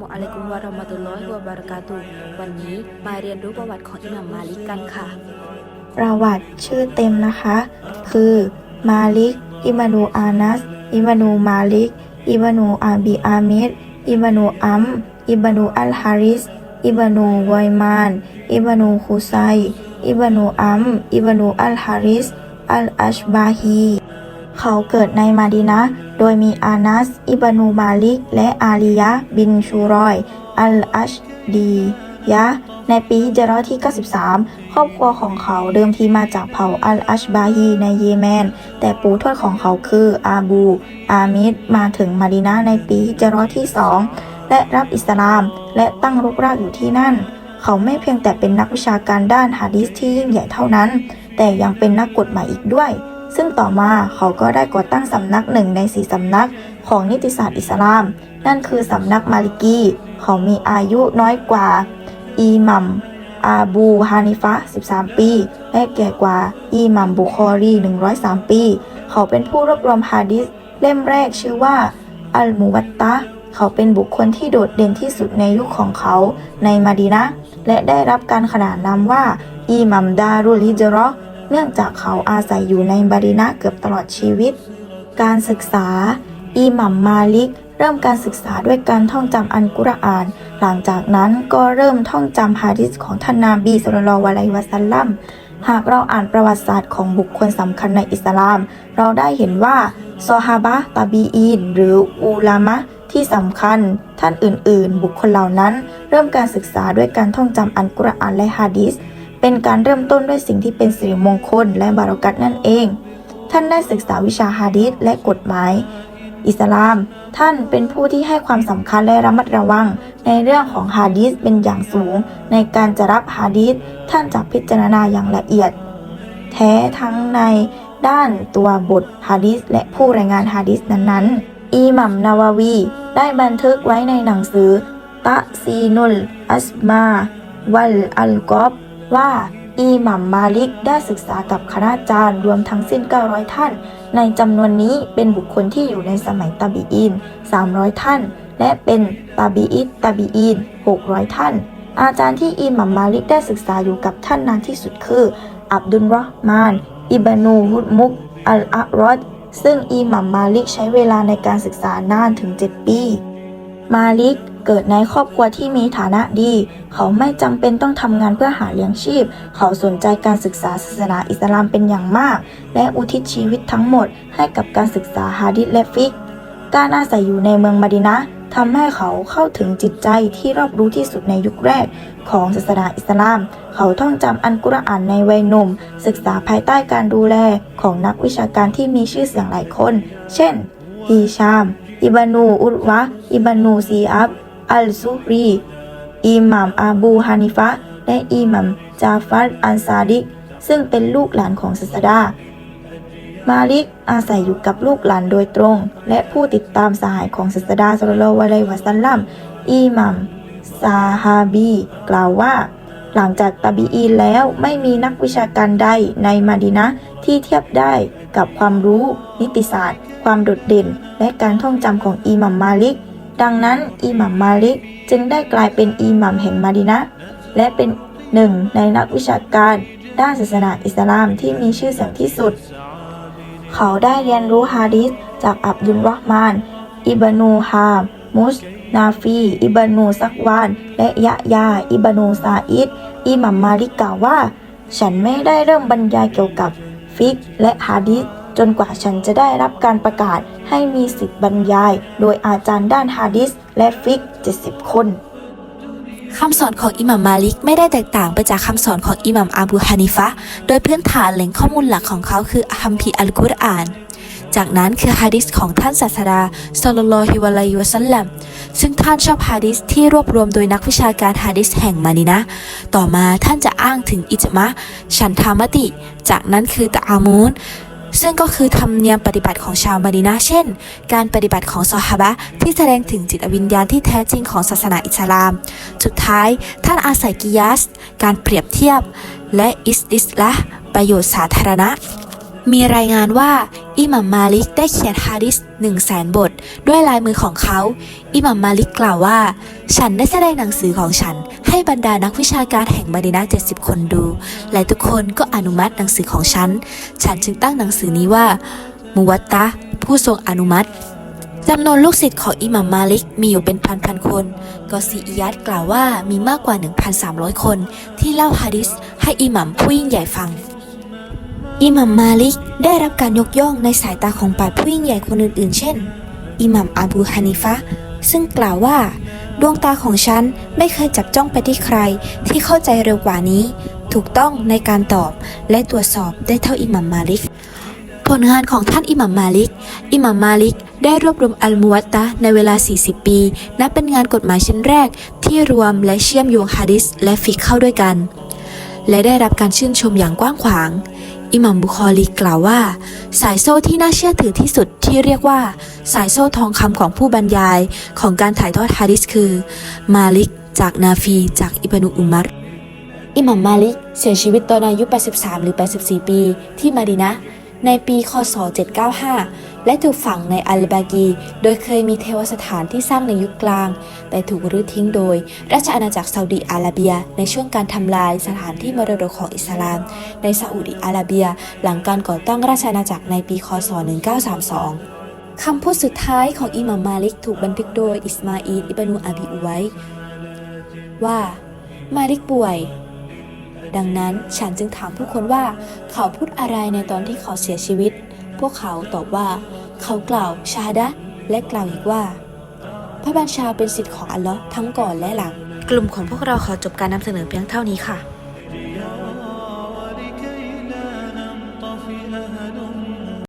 มุอะลัยกุมวะเราะมะตุลลอฮิวะบะเราะกาตุวันนี้มาเรียนรู้ประวัติของอิหม่ามมาลิกกันค่ะ ประวัติชื่อเต็มนะคะ คือ มาลิก อิมานูอานัส อิมานูมาลิก อิมานูอาบีอามิดอิมานูอัม อิมานูอัลฮาริส อิมานูวยมาน อิมานูคุไซ อิมานูอัม อิมานูอัลฮาริส อัลอัชบาฮี เขาเกิดในมาดีนะ โดยมีอานัส อิบานูมาลิก และอาลียะบินชูรอย อัลอัชดียะในปีฮิจรัที่ 93 ครอบครัวของเขาเดิมทีมาจากเผ่าอัลอัชบาฮีในเยเมน แต่ปู่ทวดของเขาคืออาบู อามิดมาถึงมาดีนะห์ในปีฮิจรัที่ 2 และรับอิสลาม และตั้งรกรากอยู่ที่นั่น เขาไม่เพียงแต่เป็นนักวิชาการด้านฮะดีษที่ยิ่งใหญ่เท่านั้น แต่ยังเป็นนักกฎหมายอีกด้วย ซึ่งต่อมาเขาก็ได้ก่อตั้งสำนักหนึ่งในสี่สำนักของนิติศาสตร์อิสลาม นั่นคือสำนักมาลิกี เขามีอายุน้อยกว่าอีมัมอาบูฮานิฟะ 13 ปี และแก่กว่าอีมัมบุคอรี 103 ปี เขาเป็นผู้รวบรวมฮะดิษเล่มแรกชื่อว่า อัลมูวัตตะ เขาเป็นบุคคลที่โดดเด่นที่สุดในยุคของเขาในมาดีนะ และได้รับการขนานนามว่าอีมัมดารุลฮิจราะห์ เนื่องจากเขาอาศัยอยู่ในมาดีนะเกือบตลอดชีวิต การศึกษาอีหมัมมาลิก เริ่มการศึกษาด้วยการท่องจำอันกุรอาน หลังจากนั้นก็เริ่มท่องจำฮะดิษของท่านนาบีสุลต่านละฮ์อะลัยฮิวะสัลลัมหากเราอ่านประวัติศาสตร์ของบุคคลสำคัญในอิสลาม เราได้เห็นว่าซอฮาบะตาบีอีน หรืออูลามะที่สำคัญ ท่านอื่น ๆ บุคคลเหล่านั้น เริ่มการศึกษาด้วยการท่องจำอันกุรอานและฮะดิษ เป็นการเริ่มต้นด้วยสิ่งที่เป็นสิริมงคลและบารอกัตนั่นเอง ท่านได้ศึกษาวิชาฮะดีษและกฎหมาย อิสลาม ท่านเป็นผู้ที่ให้ความสำคัญและระมัดระวัง ในเรื่องของฮะดีษเป็นอย่างสูง ในการจะรับฮะดีษท่านจะพิจารณาอย่างละเอียด แท้ทั้งในด้านตัวบทฮะดีษและผู้รายงานฮะดีษนั้นๆอีหมัมนาวาวี ได้บันทึกไว้ในหนังสือตะซีนุลอัสมา วัลอัลกอบ ว่าอีหมัมมาลิกได้ศึกษากับคณาจารย์รวมทั้งสิ้น 900 ท่าน ในจำนวนนี้เป็นบุคคลที่อยู่ในสมัยตาบีอีน300 ท่าน และเป็นตาบีอิตตาบีอีน600 ท่าน อาจารย์ที่อีหมัมมาลิกได้ศึกษาอยู่กับท่านนานที่สุดคืออับดุลรอฮ์มาน อิบานูฮุดมุก อัลอารอดซึ่งอีหมัมมาลิกใช้เวลาในการศึกษานานถึง 7 ปี มาลิก เกิดในครอบครัวที่มีฐานะดี เขาไม่จำเป็นต้องทำงานเพื่อหาเลี้ยงชีพ เขาสนใจการศึกษาศาสนาอิสลามเป็นอย่างมาก และอุทิศชีวิตทั้งหมดให้กับการศึกษาฮะดิษและฟิก การอาศัยอยู่ในเมืองมะดินะทำให้เขาเข้าถึงจิตใจที่รอบรู้ที่สุดในยุคแรกของศาสนาอิสลาม เขาท่องจำอันกุรอานในวัยหนุ่ม ศึกษาภายใต้การดูแลของนักวิชาการที่มีชื่อเสียงหลายคน เช่น ฮีชาม อิบานู อุรวะ อิบานูซีอับ อัลซุรีอิหม่ามอาบูฮานิฟะและอิหม่ามจาฟัดอันซาดิก ซึ่งเป็นลูกหลานของศาสดา มาลิกอาศัยอยู่กับลูกหลานโดยตรง และผู้ติดตามสหายของศาสดาสุลลัลลอฮุอะลัยฮิวะสัลลัมอิหมัมซาฮาบี กล่าวว่า หลังจากตาบีอีนแล้วไม่มีนักวิชาการใดในมาดีนะที่เทียบได้กับความรู้ นิติศาสตร์ ความโดดเด่น และการท่องจำของอิหมัมมาลิก ดังนั้นอิหมัมมาลิกจึงได้กลายเป็นอิหมัมแห่งมาดีนะ และเป็นหนึ่งในนักวิชาการด้านศาสนาอิสลามที่มีชื่อเสียงที่สุด เขาได้เรียนรู้ฮะดิษจากอับดุลรอฮ์มาน อิบานูฮามมุสนาฟี อิบานูซักวาน และยะยา อิบานูซาอิดอิหมัมมาลิกกล่าวว่า ฉันไม่ได้เริ่มบรรยายเกี่ยวกับฟิกและฮะดิษ จนกว่าฉันจะได้รับการประกาศให้มีสิทธิ์บรรยาย โดยอาจารย์ด้านฮะดิษและฟิก 70 คนคำสอนของอิหมัมมาลิกไม่ได้แตกต่างไปจากคำสอนของอิหมัมอาบูฮานิฟะ โดยพื้นฐานแหล่งข้อมูลหลักของเขาคือคัมภีอัลกุรอาน จากนั้นคือฮะดิษของท่านศาสดาศ็อลลลลอฮิวะลัยฮิวะซัลลัมซึ่งท่านชอบฮะดิษที่รวบรวมโดยนักวิชาการฮะดิษแห่งมาดีนะ ต่อมาท่านจะอ้างถึงอิจมะ ฉันทามติ จากนั้นคือตะอามูน ซึ่งก็คือธรรมเนียมปฏิบัติของชาวมาดีนาเช่น การปฏิบัติของซอฮาบะที่แสดงถึงจิตวิญญาณที่แท้จริงของศาสนาอิสลาม สุดท้ายท่านอาศัยกิยาส การเปรียบเทียบ และอิสติสละประโยชน์สาธารณะ มีรายงานว่าอิหมัมมาลิกได้เขียนฮะดิษ1 0 0 0 0แสนบท ด้วยลายมือของเขาอิหมัมมาลิกกล่าวว่า ฉันได้แสดงหนังสือของฉัน ให้บรรดานักวิชาการแห่งมดินา70คนดู และทุกคนก็อนุมัติหนังสือของฉัน ฉันจึงตั้งหนังสือนี้ว่า มุวัตตะผู้ทรงอนุมัติจำนวนลูกศิษย์ของอิหมัมมาลิกมีอยู่เป็นพันๆคน กอซีอิยัดกล่าวว่ามีมากกว่า 1,300 คน ที่เล่าฮะดิษให้อิหมัมผู้ยิ่งใหญ่ฟัง อิหมัมมาลิกได้รับการยกย่องในสายตาของปราชญ์ผู้ยิ่งใหญ่คนอื่นๆ เช่น อิหมัมอาบูฮานิฟะซึ่งกล่าวว่า ดวงตาของฉันไม่เคยจับจ้องไปที่ใครที่เข้าใจเร็วกว่านี้ ถูกต้องในการตอบและตรวจสอบได้เท่าอิหมัมมาลิก ผลงานของท่านอิหมัมมาลิก อิหมัมมาลิกได้รวบรวมอัลมุวัตตะในเวลา 40 ปี นับเป็นงานกฎหมายชิ้นแรก ที่รวมและเชื่อมโยงฮะดิษและฟิกเข้าด้วยกัน และได้รับการชื่นชมอย่างกว้างขวาง อิหมัมบุคอรีกล่าวว่า สายโซ่ที่น่าเชื่อถือที่สุดที่เรียกว่า สายโซ่ทองคำของผู้บรรยายของการถ่ายทอดฮะดิษคือ มาลิก จากนาฟี จากอิบนุอุมัรอิหมัมมาลิกเสียชีวิตตอนอายุ 83 หรือ 84 ปี ที่มาดีนะ ในปี คศ 795 และถูกฝังในอัลบากี โดยเคยมีเทวสถานที่สร้างในยุคกลาง แต่ถูกรื้อทิ้งโดย ราชอาณาจักรซาอุดิอาระเบีย ในช่วงการทำลายสถานที่มรดกของอิสลาม ในซาอุดิอาระเบีย หลังการก่อตั้งราชอาณาจักรในปี คศ 1932คำพูดสุดท้ายของอิหมัมมาลิกถูกบันทึกโดยอิสมาอีลอิบานุอาบีอุไวว่า มาลิกป่วย ดังนั้นฉันจึงถามผู้คนว่าเขาพูดอะไรในตอนที่เขาเสียชีวิต พวกเขาตอบว่า เขากล่าวชาดะและกล่าวอีกว่า พระบัญชาเป็นสิทธิ์ของอัลลอฮ์ทั้งก่อนและหลัง กลุ่มของพวกเราขอจบการนำเสนอเพียงเท่านี้ค่ะ